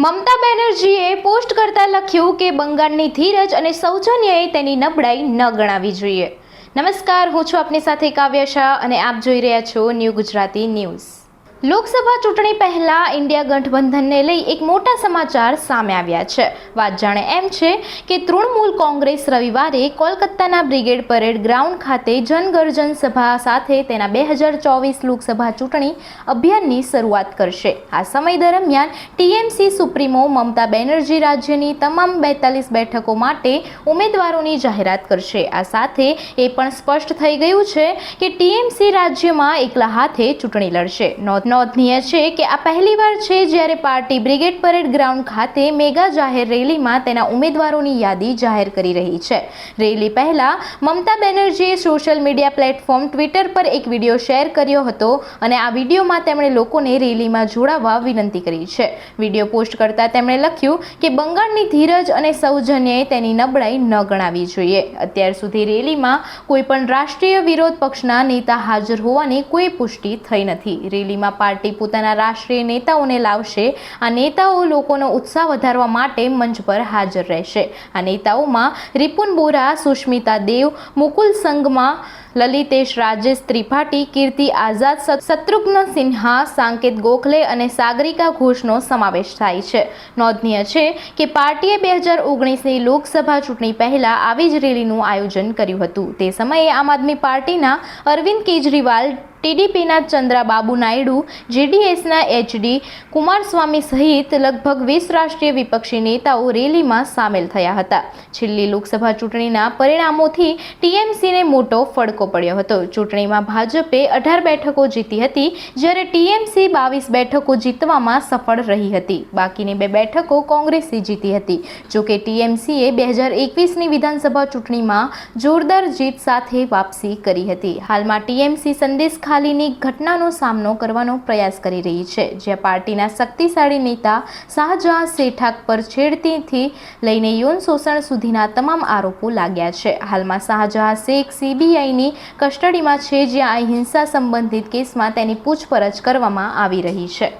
મમતા બેનર્જીએ પોસ્ટ કરતા લખ્યું કે બંગાળની ધીરજ અને સૌજન્યએ તેની નબળાઈ ન ગણાવી જોઈએ. નમસ્કાર, હું છું આપની સાથે કાવ્ય શાહ અને આપ જોઈ રહ્યા છો ન્યૂ ગુજરાતી ન્યૂઝ. લોકસભા ચૂંટણી પહેલા ઇન્ડિયા ગઠબંધનને લઈ એક મોટા સમાચાર સામે આવ્યા છે. વાત જાણે એમ છે કે તૃણમૂલ કોંગ્રેસ રવિવારે કોલકાતાના બ્રિગેડ પરેડ ગ્રાઉન્ડ ખાતે જનગર્જન સભા સાથે તેના બે હજાર ચોવીસ લોકસભા ચૂંટણી અભિયાનની શરૂઆત કરશે. આ સમય દરમિયાન ટીએમસી સુપ્રીમો મમતા બેનર્જી રાજ્યની તમામ બેતાલીસ બેઠકો માટે ઉમેદવારોની જાહેરાત કરશે. આ સાથે એ પણ સ્પષ્ટ થઈ ગયું છે કે ટીએમસી રાજ્યમાં એકલા હાથે ચૂંટણી લડશે. નોંધ નોંધનીય છે કે આ પહેલીવાર છે જ્યારે પાર્ટી બ્રિગેડ પરેડ ગ્રાઉન્ડ ખાતે મેગા જાહેર રેલીમાં તેના ઉમેદવારોની યાદી જાહેર કરી રહી છે. રેલી પહેલા મમતા બેનર્જીએ સોશિયલ મીડિયા પ્લેટફોર્મ ટ્વિટર પર એક વીડિયો શેર કર્યો હતો અને આ વિડીયોમાં તેમણે લોકોને રેલીમાં જોડાવા વિનંતી કરી છે. વીડિયો પોસ્ટ કરતા તેમણે લખ્યું કે બંગાળની ધીરજ અને સૌજન્યએ તેની નબળાઈ ન ગણાવી જોઈએ. અત્યાર સુધી રેલીમાં કોઈ પણ રાષ્ટ્રીય વિરોધ પક્ષના નેતા હાજર હોવાની કોઈ પુષ્ટિ થઈ નથી. રેલીમાં પાર્ટી પોતાના રાષ્ટ્રીય નેતાઓને લાવશે. આ નેતાઓ લોકોનો ઉત્સાહ વધારવા માટે મંચ પર હાજર રહેશે. આ નેતાઓમાં રિપુન બોરા, સુષ્મિતા દેવ, મુકુલ સંગમા લલિતેશ, રાજેશ, ત્રિપાઠી, કીર્તિ, આઝાદ શત્રુઘ્ન સિન્હા, સાંકેત ગોખલે અને સાગરિકા ઘોષનો સમાવેશ થાય છે. નોંધનીય છે કે પાર્ટીએ બે હજાર ઓગણીસની લોકસભા ચૂંટણી પહેલાં આવી જ રેલીનું આયોજન કર્યું હતું. તે સમયે આમ આદમી પાર્ટીના અરવિંદ કેજરીવાલ ટીડીપીના ચંદ્રાબાબુ નાયડુ જેડીએસના એચડી કુમારસ્વામી સહિત લગભગ વીસ રાષ્ટ્રીય વિપક્ષી નેતાઓ રેલીમાં સામેલ થયા હતા. છેલ્લી લોકસભા ચૂંટણીના પરિણામોથી ટીએમસીને મોટો ફડકો પડ્યો હતો. ચૂંટણીમાં ભાજપે અઢાર બેઠકો જીતી હતી, જ્યારે ટીએમસી બાવીસ બેઠકો જીતવામાં સફળ રહી હતી. બાકીની બે બેઠકો કોંગ્રેસે જીતી હતી. જોકે ટીએમસીએ બે હજાર એકવીસની વિધાનસભા ચૂંટણીમાં જોરદાર જીત સાથે વાપસી કરી હતી. હાલમાં ટીએમસી સંદેશ ખાલીની ઘટનાનો સામનો કરવાનો પ્રયાસ કરી રહી છે, જ્યાં પાર્ટીના શક્તિશાળી નેતા શાહજહાં શેઠાક પર છેડતીથી લઈને યૌન શોષણ સુધીના તમામ આરોપો લાગ્યા છે. હાલમાં શાહજહાં શેખ સીબીઆઈની કસ્ટડીમાં છે જ્યાં આ હિંસા સંબંધિત કેસમાં તેની પૂછપરછ કરવામાં આવી રહી છે.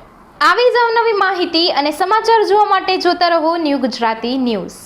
આવી જ અવનવી માહિતી અને સમાચાર જોવા માટે જોતા રહો ન્યૂ ગુજરાતી ન્યૂઝ.